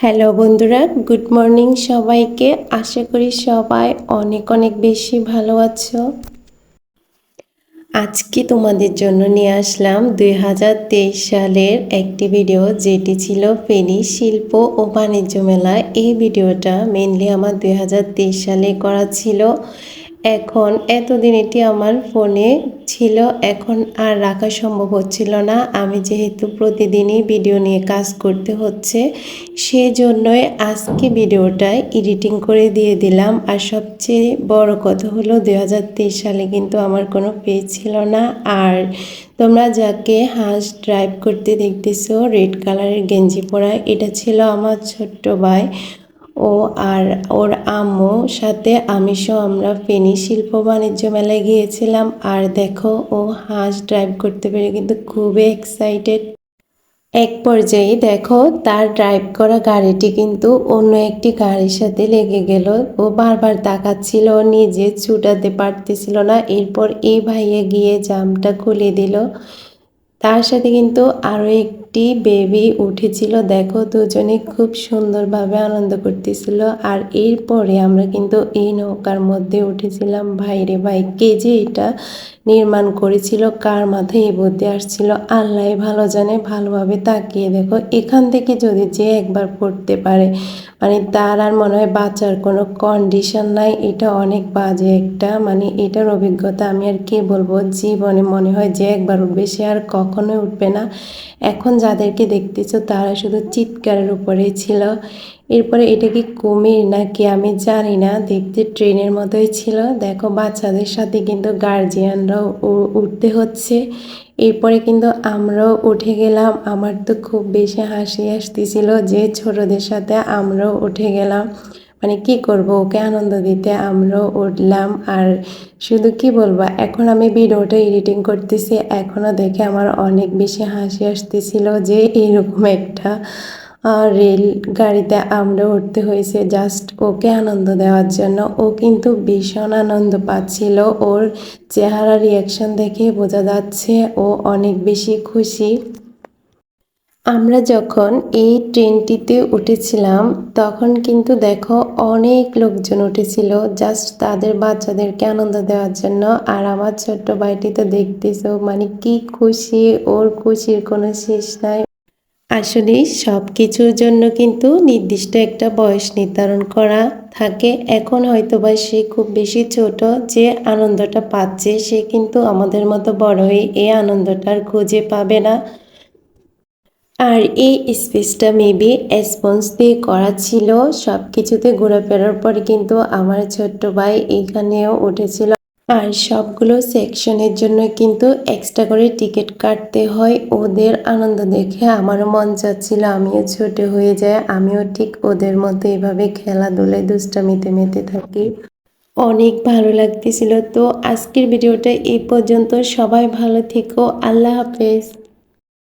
Hello বন্ধুরা, good morning সবাইকে। আশা করি সবাই অনেক অনেক বেশি ভালো আছো। আজকে তোমাদের জন্য নিয়ে আসলাম দুই হাজার তেইশ সালের একটি ভিডিও, যেটি ছিল ফেনী শিল্প ও বাণিজ্য মেলা এই ভিডিওটা মেনলি আমার দুই হাজার তেইশ সালে করা ছিল। এখন এতদিন এটি আমার ফোনে ছিল, এখন আর রাখা সম্ভব হচ্ছিল না। আমি যেহেতু প্রতিদিনই ভিডিও নিয়ে কাজ করতে হচ্ছে, সেজন্যই আজকে ভিডিওটা এডিটিং করে দিয়ে দিলাম। আর সবচেয়ে বড় কথা হলো দু হাজার তেইশ সালে কিন্তু আমার কোনো পেজ ছিল না। আর তোমরা যাকে হাঁস ড্রাইভ করতে দেখতেছো, রেড কালারের গেঞ্জি পরা, এটা ছিল আমার ছোট্ট ভাই। ও আর ওর আম্মু সাথে আমি সহ আমরা ফেনী শিল্প বাণিজ্য মেলায় গিয়েছিলাম। আর দেখো, ও হাঁস ড্রাইভ করতে পেরে কিন্তু খুবই এক্সাইটেড এক পর্যায়ে দেখো, তার ড্রাইভ করা গাড়িটি কিন্তু অন্য একটি গাড়ির সাথে লেগে গেল। ও বারবার তাকাচ্ছিল নিজে ছুটাতে পারতেছিল না। এরপর এই ভাইয়ে গিয়ে জামটা খুলে দিল। তার সাথে কিন্তু আরও একটি বেবি উঠেছিল। দেখো, দুজনে খুব সুন্দরভাবে আনন্দ করতেছিল। আর এরপরে আমরা কিন্তু এই নৌকার মধ্যে উঠেছিলাম। ভাইরে ভাই, কে যে এটা নির্মাণ করেছিল, কার মাথায় এই বুদ্ধি আসছিল, আল্লাহ ভালো জানে, ভালোভাবে তাকিয়ে দেখো। এখান থেকে যদি যে একবার পড়তে পারে মানে তার আর মনে হয় বাঁচার কোনো কন্ডিশন নাই। এটা অনেক বাজে একটা মানে এটার অভিজ্ঞতা আমি আর কি বলব, জীবনে মনে হয় যে একবার উঠবে সে আর কখনোই উঠবে না। এখন যাদেরকে দেখতেছো, তারা শুধু চিৎকারের উপরে ছিল। এরপরে এটা কি কুমির নাকি আমি জানি না, দেখতে ট্রেনের মতোই ছিল। দেখো, বাচ্চাদের সাথে কিন্তু গার্জিয়ানরাও উঠতে হচ্ছে। এরপরে কিন্তু আমরাও উঠে গেলাম। আমার তো খুব বেশি হাসি আসতেছিল যে ছোটদের সাথে আমরাও উঠে গেলাম। মানে কি করব, ওকে আনন্দ দিতে আমরাও উঠলাম। আর শুধু কি বলব, এখন আমি ভিডিওটা এডিটিং করতেছি এখনও দেখে আমার অনেক বেশি হাসি আসতেছিল যে এরকম একটা রেল গাড়িতে আমরা উঠতে হয়েছে জাস্ট ওকে আনন্দ দেওয়ার জন্য। ও কিন্তু ভীষণ আনন্দ পাচ্ছিল, ওর চেহারা রিয়াকশন দেখে বোঝা যাচ্ছে ও অনেক বেশি খুশি। আমরা যখন এই ট্রেনটিতে উঠেছিলাম, তখন কিন্তু দেখো অনেক লোকজন উঠেছিল জাস্ট তাদের বাচ্চাদেরকে আনন্দ দেওয়ার জন্য। আর আমার ছোট্ট ভাইটি তো দেখতেছ মানে কি খুশি, ওর খুশির কোনো শেষ নাই। আসলে সব কিছুর জন্য কিন্তু নির্দিষ্ট একটা বয়স নির্ধারণ করা থাকে। এখন হয়তো বা সে খুব বেশি ছোট, যে আনন্দটা পাচ্ছে, সে কিন্তু আমাদের মতো বড় হয়ে এই আনন্দটার খুঁজে পাবে না। আর এই স্পেসটা মেবি স্পঞ্জ দিয়ে করা ছিল। সব কিছুতে ঘোরাফেরার পর কিন্তু আমার ছোট্ট ভাই এখানেও উঠেছিল। আর সবগুলো সেকশনের জন্য কিন্তু এক্সট্রা করে টিকিট কাটতে হয়। ওদের আনন্দ দেখে আমারও মন চাচ্ছিল, আমিও ছোট হয়ে যায় আমিও ঠিক ওদের মতো এভাবে খেলাধুলায় দুষ্টামিতে মেতে থাকি। অনেক ভালো লাগতেছিল। তো আজকের ভিডিওটা এই পর্যন্ত। সবাই ভালো থেকো। আল্লাহ হাফেজ।